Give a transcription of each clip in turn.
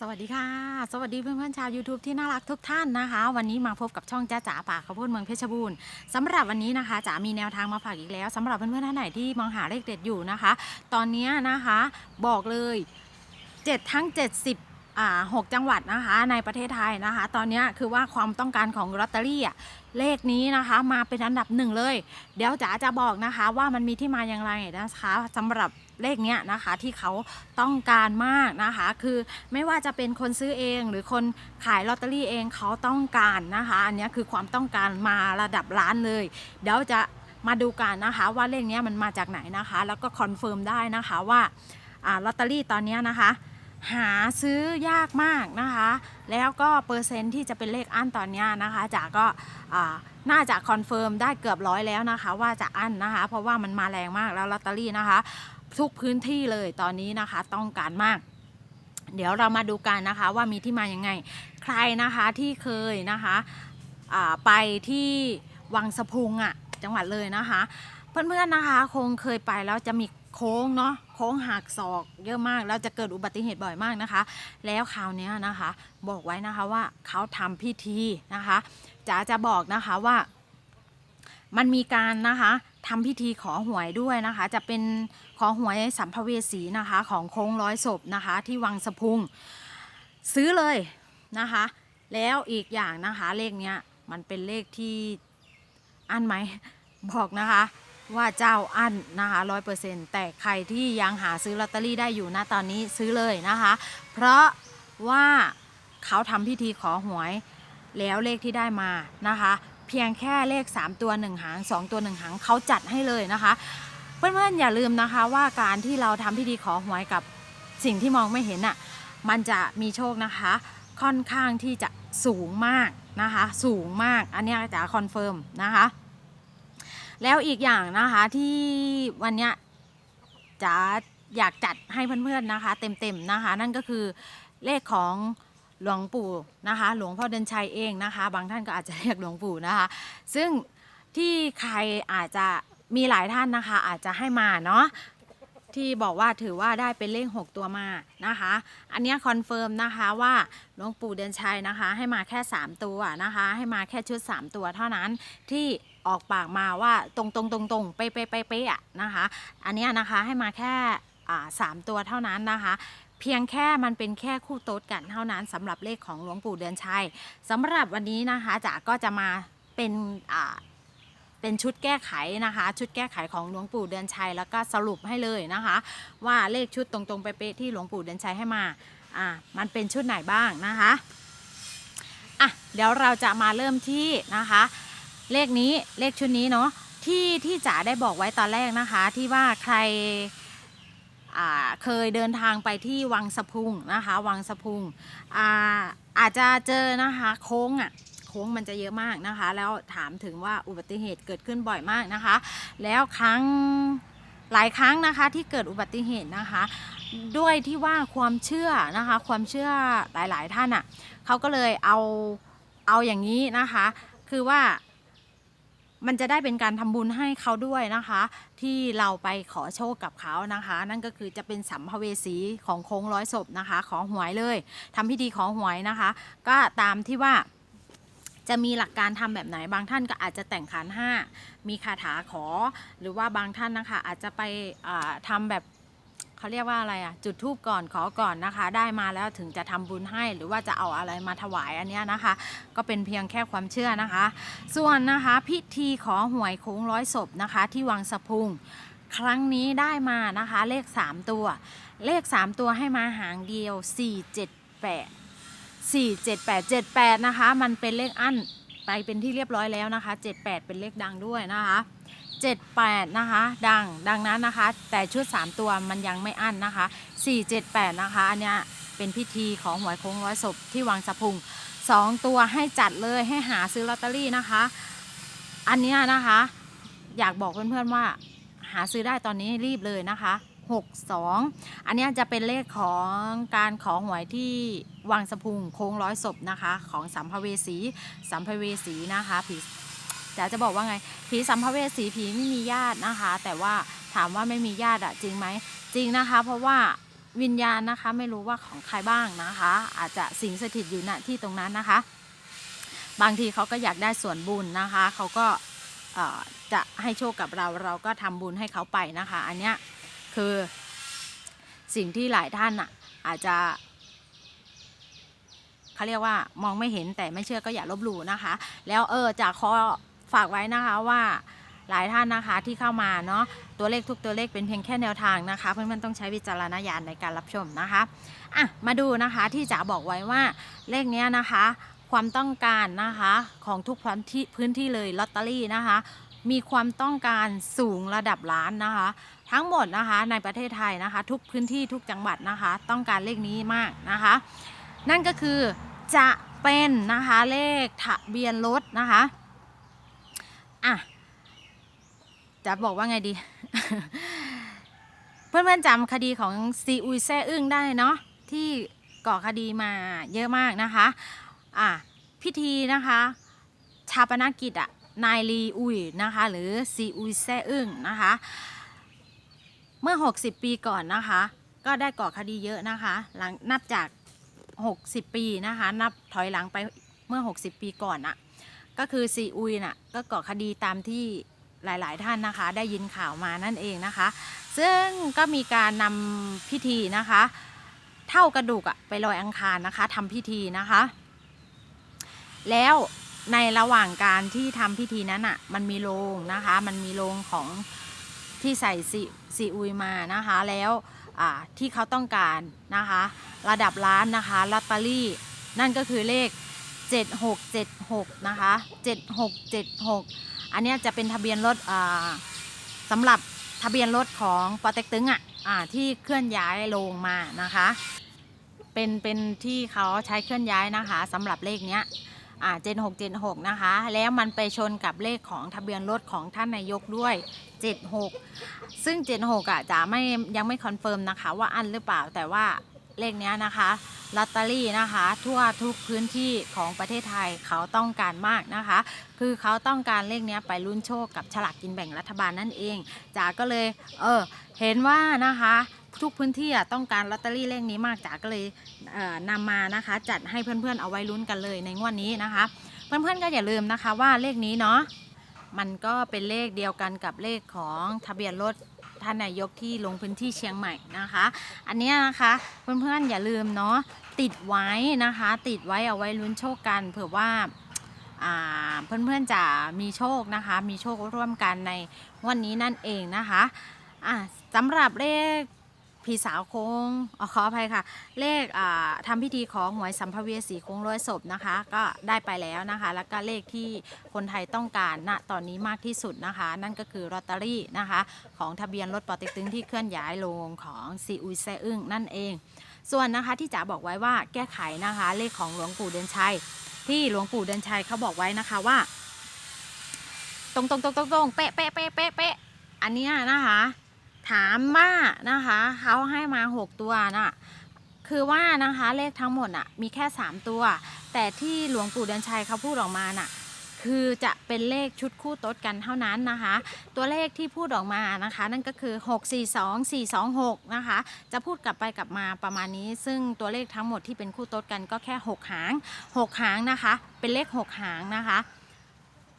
สวัสดีค่ะ สวัสดีเพื่อนๆชาว YouTube ที่น่ารักทุกท่านนะคะ วันนี้มาพบกับช่องจ้าจ๋าป่าข้าวโพดเมืองเพชรบูรณ์สำหรับวันนี้นะคะจ๋ามีแนวทางมาฝากอีกแล้วสำหรับเพื่อนๆท่านไหนที่มองหาเลขเด็ดอยู่นะคะ ตอนนี้นะคะบอกเลย 7 ทั้ง 70อ่าหกจังหวัดนะคะในประเทศไทยนะคะ ตอนนี้คือว่าความต้องการของลอตเตอรี่อะเลขนี้นะคะมาเป็นอันดับหนึ่งเลย เดี๋ยวจ๋าจะบอกนะคะว่ามันมีที่มาอย่างไรนะคะสำหรับ เลขเนี้ยนะคะที่เขาต้องการมากนะคะ คือไม่ว่าจะเป็นคนซื้อเองหรือคนขายลอตเตอรี่เองเขาต้องการนะคะ อันเนี้ยคือความต้องการมาระดับล้านเลย เดี๋ยวจะมาดูกันนะคะว่าเลขเนี้ยมันมาจากไหนนะคะ แล้วก็คอนเฟิร์มได้นะคะว่าอลอตเตอรี่ตอนนี้นะคะ หาซื้อยากมากนะคะ แล้วก็เปอร์เซ็นต์ที่จะเป็นเลขอั้นตอนเนี้ยนะคะจ๋าก็น่าจะคอนเฟิร์มได้เกือบร้อยแล้วนะคะ ว่าจะอั้นนะคะ เพราะว่ามันมาแรงมากแล้วลอตเตอรี่นะคะ ทุกพื้นที่เลยตอนนี้นะคะต้องการมาก เดี๋ยวเรามาดูกันนะคะว่ามีที่มายังไง ใครนะคะที่เคยนะคะไปที่วังสะพุงอะ่ะจังหวัดเลยนะคะ เพื่อนๆนะคะคงเคยไปแล้วจะมีโค้งเนาะโค้งหักศอกเยอะมากแล้วจะเกิดอุบัติเหตุบ่อยมากนะคะ แล้วคราวนี้นะคะ บอกไว้นะคะว่าเขาทำพิธีนะคะจ๋าจะบอกนะคะว่า มันมีการนะคะทำพิธีขอหวยด้วยนะคะ จะเป็นขอหวยสัมภเวสีนะคะของโค้งร้อยศพนะคะ ที่วังสะพุง ซื้อเลยนะคะ แล้วอีกอย่างนะคะเลขเนี้ยมันเป็นเลขที่อันไหมบอกนะคะว่าเจ้าอั้นนะคะร้อยเปอร์เซ็นต์แต่ใครที่ยังหาซื้อลอตเตอรี่ได้อยู่นะตอนนี้ซื้อเลยนะคะ เพราะว่าเขาทำพิธีขอหวย แล้วเลขที่ได้มานะคะ เพียงแค่เลข 3 ตัว 1 หาง 2 ตัว 1 หางเขาจัดให้เลยนะคะ เพื่อนๆอย่าลืมนะคะว่าการที่เราทำพิธีขอหวยกับสิ่งที่มองไม่เห็นอะมันจะมีโชคนะคะ ค่อนข้างที่จะสูงมากนะคะ สูงมากอันนี้จะคอนเฟิร์มนะคะ แล้วอีกอย่างนะคะที่วันนี้จะอยากจัดให้เพื่อนๆนะคะ เต็มๆนะคะ นั่นก็คือเลขของ หลวงปู่นะคะ หลวงพ่อเดินชัยเองนะคะ บางท่านก็อาจจะเรียกหลวงปู่นะคะ ซึ่งที่ใครอาจจะมีหลายท่านนะคะ อาจจะให้มาเนาะที่บอกว่าถือว่าได้เป็นเลข 6 ตัวมานะคะ อันนี้คอนเฟิร์มนะคะว่าหลวงปู่เดินชัยนะคะ ให้มาแค่ 3 ตัวนะคะ ให้มาแค่ชุด 3 ตัวเท่านั้นที่ออกปากมาว่าตรงตรงตรงตรงๆเป๊ะเป๊ะเป๊ะนะคะ อันนี้นะคะให้มาแค่สามตัวเท่านั้นนะคะ เพียงแค่มันเป็นแค่คู่โต๊ดกันเท่านั้นสำหรับเลขของหลวงปู่เดือนชัยสำหรับวันนี้นะคะจ๋าก็จะมาเป็นอ่าเป็นชุดแก้ไขนะคะ ชุดแก้ไขของหลวงปู่เดือนชัยแล้วก็สรุปให้เลยนะคะ ว่าเลขชุดตรงๆไปเป๊ะที่หลวงปู่เดือนชัยให้มาอ่ามันเป็นชุดไหนบ้างนะคะอะเดี๋ยวเราจะมาเริ่มที่นะคะ เลขนี้เลขชุดนี้เนาะที่ที่จ๋าได้บอกไว้ตอนแรกนะคะ ที่ว่าใคร เคยเดินทางไปที่วังสะพุงนะคะ วังสะพุงอาอาจจะเจอนะคะโค้งอะโค้งมันจะเยอะมากนะคะ แล้วถามถึงว่าอุบัติเหตุเกิดขึ้นบ่อยมากนะคะ แล้วครั้งหลายครั้งนะคะที่เกิดอุบัติเหตุนะคะ ด้วยที่ว่าความเชื่อนะคะ ความเชื่อหลายๆท่านอะเขาก็เลยเอาเอาอย่างนี้นะคะ คือว่า มันจะได้เป็นการทำบุญให้เขาด้วยนะคะ ที่เราไปขอโชคกับเขานะคะ นั่นก็คือจะเป็นสัมภเวสีของโค้งร้อยศพนะคะ ของหวยเลยทำพิธีขอหวยนะคะ ก็ตามที่ว่าจะมีหลักการทำแบบไหนบางท่านก็อาจจะแต่งขันห้ามีคาถาขอ หรือว่าบางท่านนะคะอาจจะไปทำทำแบบ เขาเรียกว่าอะไรอะ จุดทูบก่อนขอก่อนนะคะ ได้มาแล้วถึงจะทำบุญให้ หรือว่าจะเอาอะไรมาถวายอันเนี้ยนะคะ ก็เป็นเพียงแค่ความเชื่อนะคะ ส่วนนะคะพิธีขอหวยโค้งร้อยศพนะคะ ที่วังสะพุงครั้งนี้ได้มานะคะ เลข 3 ตัว เลข 3 ตัวให้มาหางเดียว 478 478 78 นะคะ มันเป็นเลขอั้นไปเป็นที่เรียบร้อยแล้วนะคะ 78 เป็นเลขดังด้วยนะคะ 78 นะคะ ดังดังนั้นนะคะ แต่ชุด 3 ตัวมันยังไม่อั้นนะคะ 478 นะคะ อันเนี้ยเป็นพิธีของหวยโค้งร้อยศพที่วังสะพุงสองตัวให้จัดเลยให้หาซื้อลอตเตอรี่นะคะ อันเนี้ยนะคะ อยากบอกเพื่อนๆว่าหาซื้อได้ตอนนี้รีบเลยนะคะ 62 อันเนี้ยจะเป็นเลขของการขอหวยที่วังสะพุงโค้งร้อยศพนะคะ ของสัมภเวสีสัมภเวสีนะคะผี จะจะบอกว่าไงผีสัมภเวสีผีไม่มีญาตินะคะ แต่ว่าถามว่าไม่มีญาติอะจริงไหมจริงนะคะ เพราะว่าวิญญาณนะคะไม่รู้ว่าของใครบ้างนะคะ อาจจะสิงสถิตอยู่ณที่ตรงนั้นนะคะ บางทีเขาก็อยากได้ส่วนบุญนะคะเขาก็จะให้โชคกับเราเราก็ทำบุญให้เขาไปนะคะ อันเนี้ยคือสิ่งที่หลายท่านอะอาจจะเขาเรียกว่ามองไม่เห็นแต่ไม่เชื่อก็อย่าลบหลู่นะคะ แล้วเออจะขอ ฝากไว้นะคะว่าหลายท่านนะคะที่เข้ามาเนาะตัวเลขทุกตัวเลขเป็นเพียงแค่แนวทางนะคะ เพื่อนๆต้องใช้วิจารณญาณในการรับชมนะคะอะมาดูนะคะที่จ๋าบอกไว้ว่าเลขเนี้ยนะคะ ความต้องการนะคะของทุกพื้นที่พื้นที่เลยลอตเตอรี่นะคะ มีความต้องการสูงระดับล้านนะคะ ทั้งหมดนะคะในประเทศไทยนะคะ ทุกพื้นที่ทุกจังหวัดนะคะ ต้องการเลขนี้มากนะคะ นั่นก็คือจะเป็นนะคะเลขทะเบียนรถนะคะ อะจะบอกว่าไงดี เพื่อนๆจำคดีของซีอุยแซ่อึ้งได้เนาะที่ก่อคดีมาเยอะมากนะคะ อะพิธีนะคะ ชาปนกิจอะนายลีอุยนะคะ หรือซีอุยแซ่อึ้งนะคะ เมื่อ 60 ปีก่อนนะคะ ก็ได้ก่อคดีเยอะนะคะ หลังนับจาก 60 ปีนะคะ นับถอยหลังไปเมื่อ 60 ปีก่อนอะ ก็คือซีอุยน่ะก็ก่อคดีตามที่หลาย ๆ ท่านนะคะ ได้ยินข่าวมานั่นเองนะคะ ซึ่งก็มีการนำพิธีนะคะ เท่ากระดูกอะไปลอยอังคารนะคะทำพิธีนะคะ แล้วในระหว่างการที่ทำพิธีนั้นอะมันมีโรงนะคะ มันมีโรงของที่ใส่ซีซีอุยมานะคะ แล้วอ่าที่เขาต้องการนะคะ ระดับล้านนะคะลอตเตอรี่นั่นก็คือเลข 7676 นะคะ 7676 อันนี้จะเป็นทะเบียนรถอ่าสำหรับทะเบียนรถของปอเต็กตึงอะอ่าที่เคลื่อนย้ายลงมานะคะ เป็นเป็นที่เขาใช้เคลื่อนย้ายนะคะสำหรับเลขเนี้ยอ่า7676นะคะ แล้วมันไปชนกับเลขของทะเบียนรถของท่านนายกด้วย 76 ซึ่ง 76อะจะไม่ยังไม่คอนเฟิร์มนะคะว่าอันหรือเปล่าแต่ว่า เลขนี้นะคะลอตเตอรี่นะคะ ทั่วทุกพื้นที่ของประเทศไทยเขาต้องการมากนะคะ คือเขาต้องการเลขนี้ไปลุ้นโชคกับฉลากกินแบ่งรัฐบาลนั่นเองจ๋าก็เลยเออเห็นว่านะคะทุกพื้นที่อะต้องการลอตเตอรี่เลขนี้มากจ๋าก็เลยเอ่อนำมานะคะ จัดให้เพื่อนๆเอาไว้ลุ้นกันเลยในงวดนี้นะคะ เพื่อนๆก็อย่าลืมนะคะว่าเลขนี้เนาะมันก็เป็นเลขเดียวกันกับเลขของทะเบียนรถ ท่านนายกที่ลงพื้นที่เชียงใหม่นะคะ อันนี้นะคะเพื่อนๆอย่าลืมเนาะติดไว้นะคะ ติดไว้เอาไว้ลุ้นโชคกันเผื่อว่าเพื่อนๆจะมีโชคนะคะ มีโชคร่วมกันในวันนี้นั่นเองนะคะะสำหรับเลข พี่สาวโค้งอขออภัยค่ะ เลขอ่าทำพิธีของหวยสัมภเวสีโค้งร้อยศพนะคะ ก็ได้ไปแล้วนะคะ แล้วก็เลขที่คนไทยต้องการณตอนนี้มากที่สุดนะคะ นั่นก็คือลอตเตอรี่นะคะ ของทะเบียนรถปอเต็กตึงที่เคลื่อนย้ายลงของซีอุยแซอึ้งนั่นเอง ส่วนนะคะที่จ๋าบอกไว้ว่าแก้ไขนะคะ เลขของหลวงปู่เดือนชัย ที่หลวงปู่เดือนชัยเขาบอกไว้นะคะว่า ตรงตรงตรงตรงตรงเป๊ะเป๊ะเป๊ะเป๊ะเป๊ะอันนี้นะคะ ถามว่านะคะเขาให้มา 6 ตัวน่ะคือว่านะคะเลขทั้งหมดน่ะมีแค่ 3 ตัว แต่ที่หลวงปู่เดือนชัยเขาพูดออกมาน่ะคือจะเป็นเลขชุดคู่โต๊ดกันเท่านั้นนะคะ ตัวเลขที่พูดออกมานะคะ นั่นก็คือ 6 4 2 4 2 6 นะคะ จะพูดกลับไปกลับมาประมาณนี้ ซึ่งตัวเลขทั้งหมดที่เป็นคู่โต๊ดกันก็แค่ 6 หาง 6 หางนะคะ เป็นเลข 6 หางนะคะ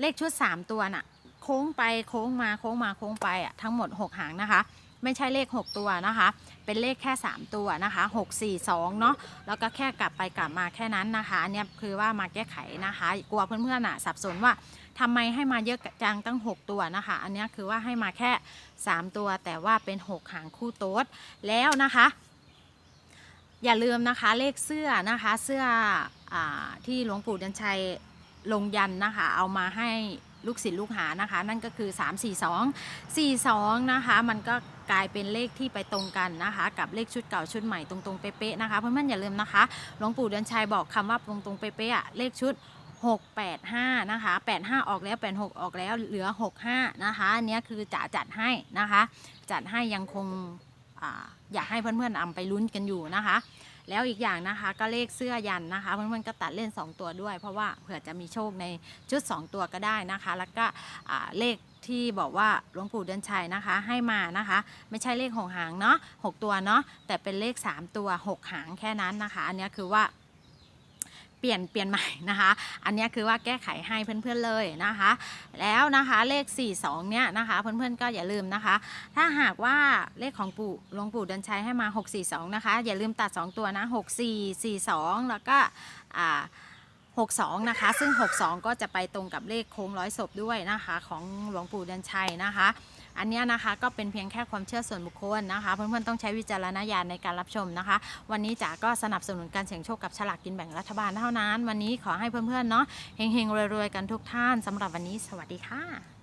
เลขชุด 3 ตัวน่ะ โค้งไปโค้งมาโค้งมาโค้งไปอะทั้งหมด 6 หางนะคะ ไม่ใช่เลข 6 ตัวนะคะ เป็นเลขแค่ 3 ตัวนะคะ 6 4 2 เนาะแล้วก็แค่กลับไปกลับมาแค่นั้นนะคะอันเนี้ยคือว่ามาแก้ไขนะคะ กลัวเพื่อนๆอะสับสนว่าทำไมให้มาเยอะจังตั้ง 6 ตัวนะคะ อันนี้คือว่าให้มาแค่ 3 ตัว แต่ว่าเป็น 6 หางคู่โต๊ดแล้วนะคะ อย่าลืมนะคะเลขเสื้อนะคะเสื้ออที่หลวงปู่ดันชัยลงยันนะคะ เอามาให้ ลูกศิษย์ลูกหานะคะ นั่นก็คือ 3 4 2 4 2 นะคะ มันก็กลายเป็นเลขที่ไปตรงกันนะคะ กับเลขชุดเก่าชุดใหม่ตรงๆเป๊ะๆนะคะเพื่อนๆอย่าลืมนะคะหลวงปู่เดือนชัยบอกคำว่าตรงๆเป๊ะๆอะเลขชุด685 นะคะ 85 ออกแล้ว 86 ออกแล้ว เหลือ 65 นะคะ อันนี้คือจะจัดให้นะคะ จัดให้ยังคงออยากให้เพื่อนๆเอาไปลุ้นกันอยู่นะคะ แล้วอีกอย่างนะคะก็เลขเสื้อยันนะคะเพื่อนๆก็ตัดเล่น 2 ตัวด้วย เพราะว่าเผื่อจะมีโชคในชุด 2 ตัวก็ได้นะคะ แล้วก็เลขที่บอกว่าหลวงปู่เดือนชัยนะคะให้มานะคะ ไม่ใช่เลขหงหางเนาะหกตัวเนาะแต่เป็นเลข 3 ตัว 6 หางแค่นั้นนะคะ อันนี้คือว่า ปลี่ยนเปลี่ยนใหม่นะคะ อันนี้คือว่าแก้ไขให้เพื่อนๆเลยนะคะ แล้วนะคะเลข 42 เนี่ยนะคะเพื่อนๆก็อย่าลืมนะคะ ถ้าหากว่าเลขของปู่หลวงปู่เดินชัยให้มา 642 นะคะ อย่าลืมตัด 2 ตัวนะ 6442 แล้วก็อ่า62 นะคะ ซึ่ง 62 ก็จะไปตรงกับเลขโค้งร้อยศพด้วยนะคะ ของหลวงปู่เดินชัยนะคะ อันนี้นะคะก็เป็นเพียงแค่ความเชื่อส่วนบุคคลนะคะ เพื่อนๆต้องใช้วิจารณญาณในการรับชมนะคะ วันนี้จ๋าก็สนับสนุนการเสี่ยงโชคกับฉลากกินแบ่งรัฐบาลเท่านั้น วันนี้ขอให้เพื่อนๆเนาะเฮงๆรวยๆกันทุกท่านสำหรับวันนี้สวัสดีค่ะ